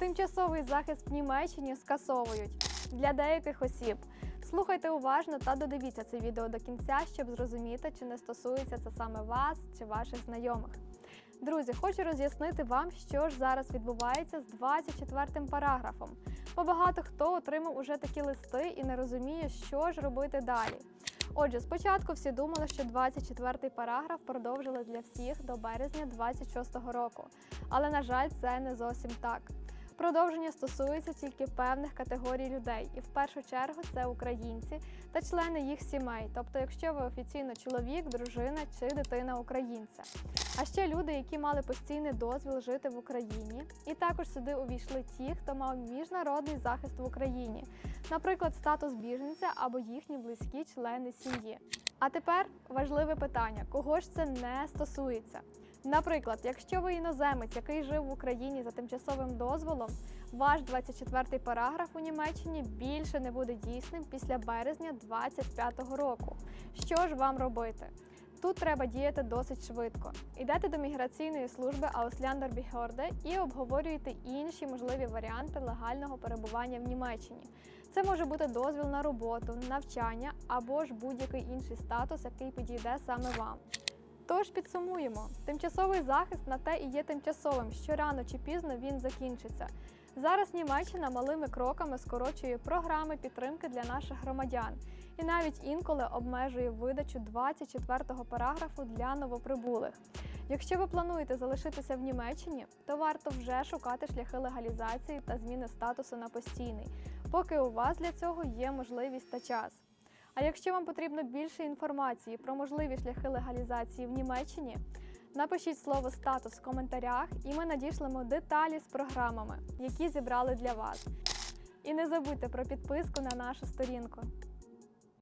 Тимчасовий захист в Німеччині скасовують для деяких осіб. Слухайте уважно та додивіться це відео до кінця, щоб зрозуміти, чи не стосується це саме вас чи ваших знайомих. Друзі, хочу роз'яснити вам, що ж зараз відбувається з 24 параграфом. Бо багато хто отримав уже такі листи і не розуміє, що ж робити далі. Отже, спочатку всі думали, що 24 параграф продовжили для всіх до березня 26 року. Але, на жаль, це не зовсім так. Продовження стосується тільки певних категорій людей, і в першу чергу це українці та члени їх сімей, тобто, якщо ви офіційно чоловік, дружина чи дитина українця. А ще люди, які мали постійний дозвіл жити в Україні, і також сюди увійшли ті, хто мав міжнародний захист в Україні, наприклад, статус біженця або їхні близькі члени сім'ї. А тепер важливе питання: кого ж це не стосується? Наприклад, якщо ви іноземець, який жив в Україні за тимчасовим дозволом, ваш 24 параграф у Німеччині більше не буде дійсним після березня 2025 року. Що ж вам робити? Тут треба діяти досить швидко. Йдете до міграційної служби Ausländer Behörde і обговорюєте інші можливі варіанти легального перебування в Німеччині. Це може бути дозвіл на роботу, навчання або ж будь-який інший статус, який підійде саме вам. Тож підсумуємо, тимчасовий захист на те і є тимчасовим, що рано чи пізно він закінчиться. Зараз Німеччина малими кроками скорочує програми підтримки для наших громадян і навіть інколи обмежує видачу 24-го параграфу для новоприбулих. Якщо ви плануєте залишитися в Німеччині, то варто вже шукати шляхи легалізації та зміни статусу на постійний, поки у вас для цього є можливість та час. А якщо вам потрібно більше інформації про можливі шляхи легалізації в Німеччині, напишіть слово статус в коментарях, і ми надішлемо деталі з програмами, які зібрали для вас. І не забудьте про підписку на нашу сторінку.